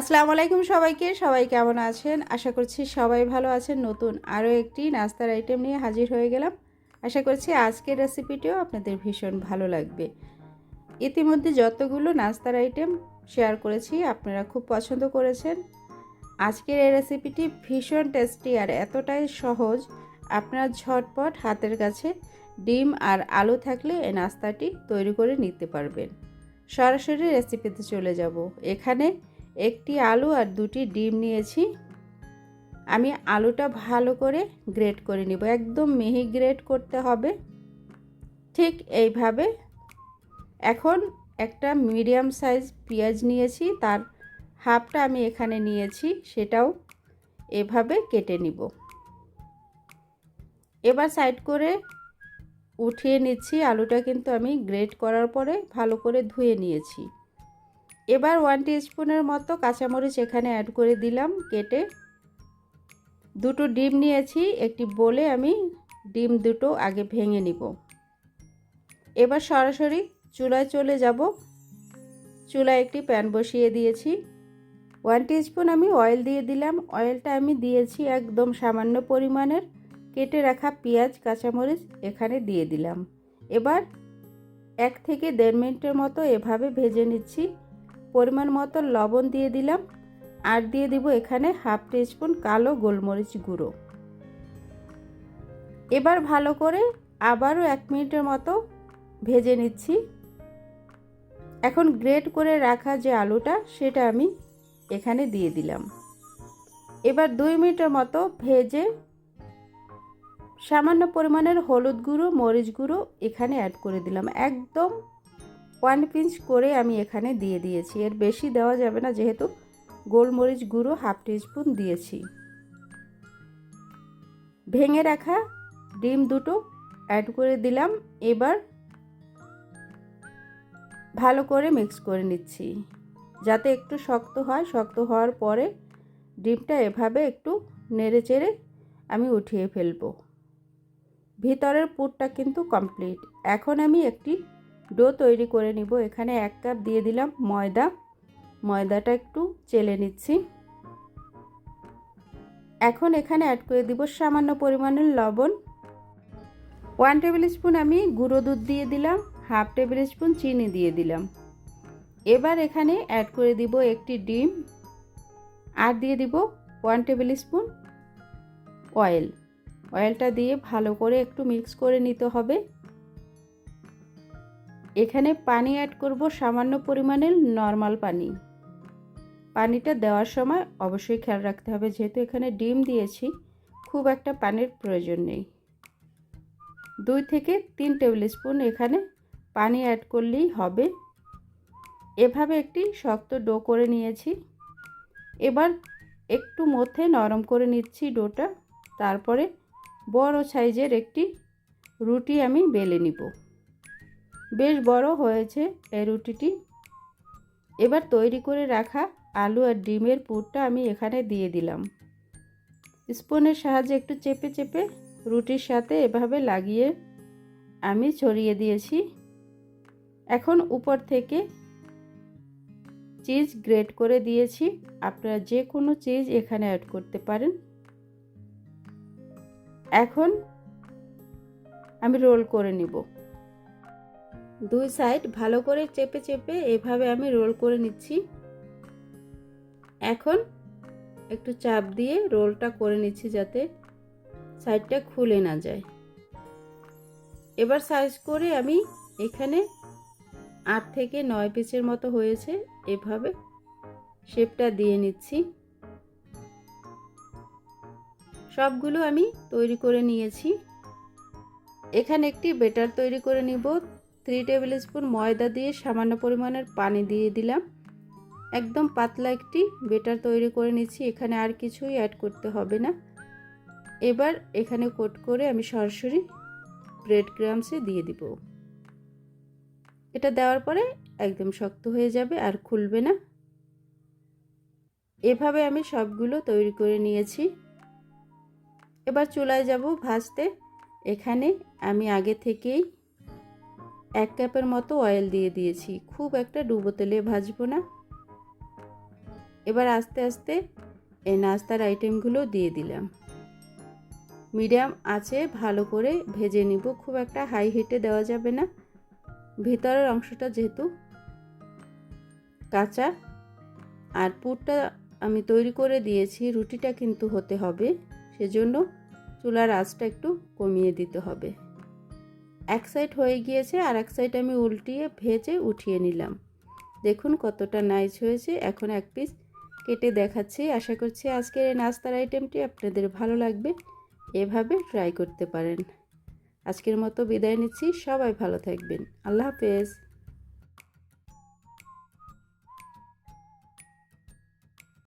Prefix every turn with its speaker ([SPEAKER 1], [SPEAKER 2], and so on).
[SPEAKER 1] আসসালামু আলাইকুম সবাইকে, সবাই কেমন আছেন? আশা করছি সবাই ভালো আছেন। নতুন আরও একটি নাস্তার আইটেম নিয়ে হাজির হয়ে গেলাম। আশা করছি আজকের রেসিপিটিও আপনাদের ভীষণ ভালো লাগবে। ইতিমধ্যে যতগুলো নাস্তার আইটেম শেয়ার করেছি, আপনারা খুব পছন্দ করেছেন। আজকের এই রেসিপিটি ভীষণ টেস্টি আর এতটাই সহজ। আপনার ঝটপট হাতের কাছে ডিম আর আলু থাকলে এই নাস্তাটি তৈরি করে নিতে পারবেন। সরাসরি রেসিপিতে চলে যাব। এখানে একটি আলু আর দুটি ডিম নিয়েছি। আমি আলুটা ভালো করে গ্রেট করে নিব, একদম মিহি গ্রেট করতে হবে। ঠিক এইভাবে এখন একটা মিডিয়াম সাইজ পেঁয়াজ নিয়েছি, তার হাফটা আমি এখানে নিয়েছি, সেটাও এভাবে কেটে নিব। এবার সাইড করে উঠিয়ে নিচ্ছি, আলুটা কিন্তু আমি গ্রেট করার পরে ভালো করে ধুয়ে নিয়েছি। এবার ওয়ান স্পুনের মতো কাঁচামরিচ এখানে অ্যাড করে দিলাম কেটে। দুটো ডিম নিয়েছি, একটি বলে আমি ডিম দুটো আগে ভেঙে নিব। এবার সরাসরি চুলায় চলে যাব। চুলায় একটি প্যান বসিয়ে দিয়েছি। ওয়ান স্পুন আমি অয়েল দিয়ে দিলাম। অয়েলটা আমি দিয়েছি একদম সামান্য পরিমাণের। কেটে রাখা পেঁয়াজ, কাঁচামরিচ এখানে দিয়ে দিলাম। এবার এক থেকে দেড় মিনিটের মতো এভাবে ভেজে নিচ্ছি। পরিমাণ মতো লবণ দিয়ে দিলাম। আর দিয়ে দিব এখানে হাফ স্পুন কালো গোলমরিচ গুঁড়ো। এবার ভালো করে আবারও এক মিনিটের মতো ভেজে নিচ্ছি। এখন গ্রেট করে রাখা যে আলুটা, সেটা আমি এখানে দিয়ে দিলাম। এবার দুই মিনিটের মতো ভেজে সামান্য পরিমাণের হলুদ গুঁড়ো, মরিচ গুঁড়ো এখানে অ্যাড করে দিলাম। একদম ওয়ান পিঞ্চ করে আমি এখানে দিয়ে দিয়েছি। এর বেশি দেওয়া যাবে না, যেহেতু গোলমরিচ গুঁড়ো হাফ স্পুন দিয়েছি। ভেঙে রাখা ডিম দুটো অ্যাড করে দিলাম। এবার ভালো করে মিক্স করে নিচ্ছি। যাতে একটু শক্ত হয়, শক্ত হওয়ার পরে ডিমটা এভাবে একটু নেড়ে চেড়ে আমি উঠিয়ে ফেলব। ভিতরের পুরটা কিন্তু কমপ্লিট এখন আমি একটি ডো তৈরি করে নিব। এখানে এক কাপ দিয়ে দিলাম ময়দা। ময়দাটা একটু চেলে নিচ্ছি। এখন এখানে অ্যাড করে দিব সামান্য পরিমাণের লবণ। ওয়ান টেবিল স্পুন আমি গুঁড়ো দুধ দিয়ে দিলাম হাফ টেবিল স্পুন চিনি দিয়ে দিলাম। এবার এখানে অ্যাড করে দিব একটি ডিম আর দিয়ে দিব ওয়ান টেবিল স্পুন অয়েল অয়েলটা দিয়ে ভালো করে একটু মিক্স করে নিতে হবে। এখানে পানি অ্যাড করব সামান্য পরিমাণের নর্মাল পানি। পানিটা দেওয়ার সময় অবশ্যই খেয়াল রাখতে হবে, যেহেতু এখানে ডিম দিয়েছি, খুব একটা পানির প্রয়োজন নেই। দুই থেকে তিন টেবিল স্পুন এখানে পানি অ্যাড করলেই হবে। এভাবে একটি শক্ত ডো করে নিয়েছি। এবার একটু মধ্যে নরম করে নিচ্ছি ডোটা, তারপরে বড় সাইজের একটি রুটি আমি বেলে নিব। বেশ বড় হয়েছে এই রুটিটি। এবার তৈরি করে রাখা আলু আর ডিমের পুরটা আমি এখানে দিয়ে দিলাম। স্পুনের সাহায্যে একটু চেপে চেপে রুটির সাথে এভাবে লাগিয়ে আমি ছড়িয়ে দিয়েছি। এখন উপর থেকে চিজ গ্রেট করে দিয়েছি। আপনারা যে কোনো চিজ এখানে অ্যাড করতে পারেন। এখন আমি রোল করে নিব। দুই সাইড ভালো করে চেপে চেপে এভাবে আমি রোল করে নিচ্ছি। এখন একটু চাপ দিয়ে রোলটা করে নিচ্ছি যাতে সাইডটা খুলে না যায়। এবার সাইজ করে আমি এখানে আট থেকে নয় পিসের মতো হয়েছে, এভাবে শেপটা দিয়ে নিচ্ছি। সবগুলো আমি তৈরি করে নিয়েছি। এখানে একটি বেটার তৈরি করে নিব। থ্রি টেবিল স্পুন ময়দা দিয়ে সামান্য পরিমাণের পানি দিয়ে দিলাম। একদম পাতলা একটি বেটার তৈরি করে নিচ্ছি, এখানে আর কিছুই অ্যাড করতে হবে না। এবার এখানে কোট করে আমি সরাসরি ব্রেড গ্রামসে দিয়ে দিব। এটা দেওয়ার পরে একদম শক্ত হয়ে যাবে আর খুলবে না। এভাবে আমি সবগুলো তৈরি করে নিয়েছি। এবার চুলায় যাব ভাজতে। এখানে আমি আগে থেকেই এক কাপের মতো অয়েল দিয়ে দিয়েছি। খুব একটা ডুবো তেলে ভাজবো না। এবার আস্তে আস্তে এই নাস্তার আইটেমগুলো দিয়ে দিলাম। মিডিয়াম আছে ভালো করে ভেজে নিব। খুব একটা হাই হিটে দেওয়া যাবে না। ভিতরের অংশটা যেহেতু কাঁচা, আর পুরটা আমি তৈরি করে দিয়েছি, রুটিটা কিন্তু হতে হবে। সেজন্য চুলার আঁচটা একটু কমিয়ে দিতে হবে। এক সাইড হয়ে গিয়েছে আর এক সাইড আমি উল্টিয়ে ভেজে উঠিয়ে নিলাম। দেখুন কতটা নাইস হয়েছে। এখন এক পিস কেটে দেখাচ্ছি। আশা করছি আজকের এই নাস্তার আইটেমটি আপনাদের ভালো লাগবে। এভাবে ট্রাই করতে পারেন। আজকের মতো বিদায় নিচ্ছি। সবাই ভালো থাকবেন। আল্লাহ হাফেজ।